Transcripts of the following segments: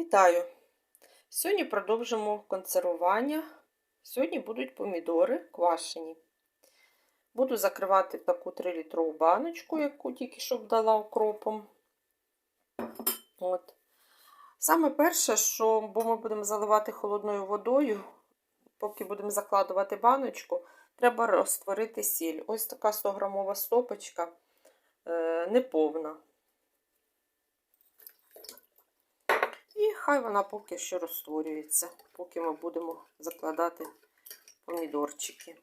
Вітаю! Сьогодні продовжимо консервування. Сьогодні будуть помідори квашені. Буду закривати таку 3-літрову баночку, яку тільки що вдала укропом. От. Саме перше, що бо ми будемо заливати холодною водою, поки будемо закладувати баночку, треба розтворити сіль. Ось така 100-грамова стопочка, е, неповна. І вона поки що розтворюється, поки ми будемо закладати помідорчики.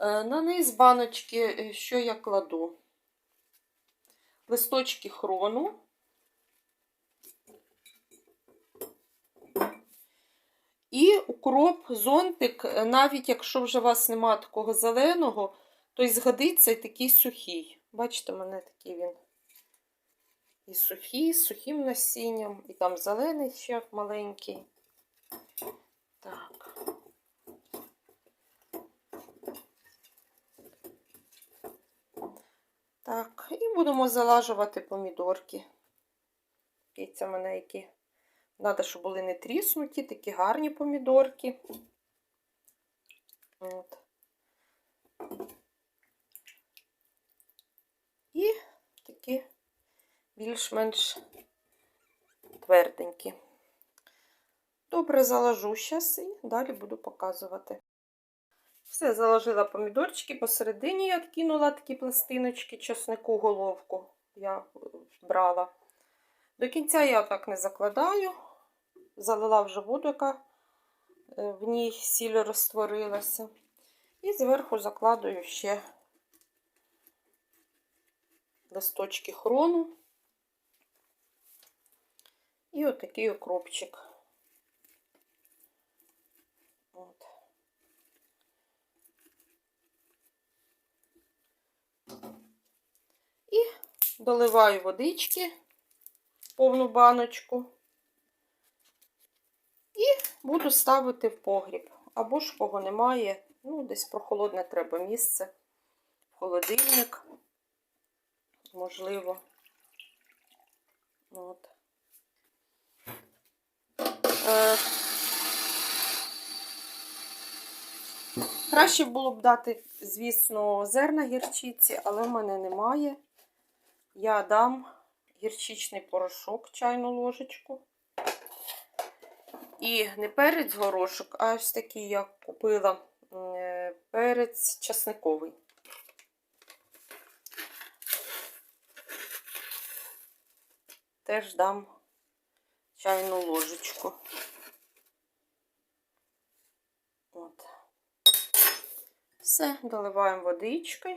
Е, На низ баночки, е, що я кладу? Листочки хрону. І укроп, зонтик, е, навіть якщо вже у вас немає такого зеленого, то й згодиться і такий сухий. Бачите, у мене такий він і сухі, з сухим насінням, і там зелений ще маленький. Так. Так, і будемо залажувати помідорки. Це мене які. Треба, щоб були не тріснуті, такі гарні помідорки. От. І такі більш-менш тверденькі. Добре заложу зараз і далі буду показувати. Все, заложила помідорчики, посередині я відкинула такі пластиночки, чеснику головку я брала. До кінця я так не закладаю, залила вже воду, яка в ній сіль розтворилася. І зверху закладую ще листочки хрону. Отакий окропчик. От. І доливаю водички повну баночку. І буду ставити в погріб. Або ж кого немає, ну, десь прохолодне треба місце, в холодильник, можливо. От. Е, Краще було б дати, звісно, зерна гірчиці, але в мене немає. Я дам гірчичний порошок, чайну ложечку. І не перець горошок, а ось такий я купила е, перець часниковий. Теж дам чайну ложечку. От. Все, доливаємо водичкою.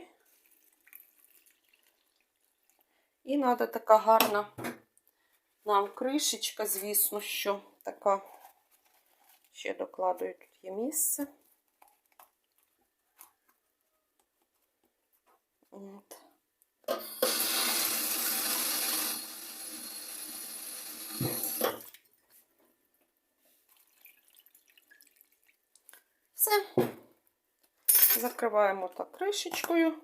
І треба така гарна нам кришечка, звісно, що така. Ще докладую, тут є місце. От. Все. Закриваємо так кришечкою.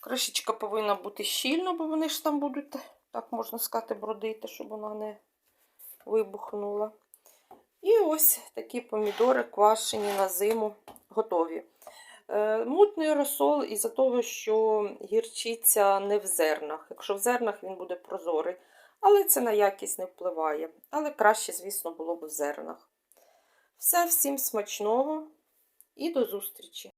Кришечка повинна бути щільна, бо вони ж там будуть, так можна сказати, бродити, щоб вона не вибухнула. І ось такі помідори квашені на зиму готові. Е, мутний розсол із-за того, що гірчиця не в зернах. Якщо в зернах він буде прозорий, але це на якість не впливає. Але краще, звісно, було б в зернах. Все, всім смачного і до зустрічі!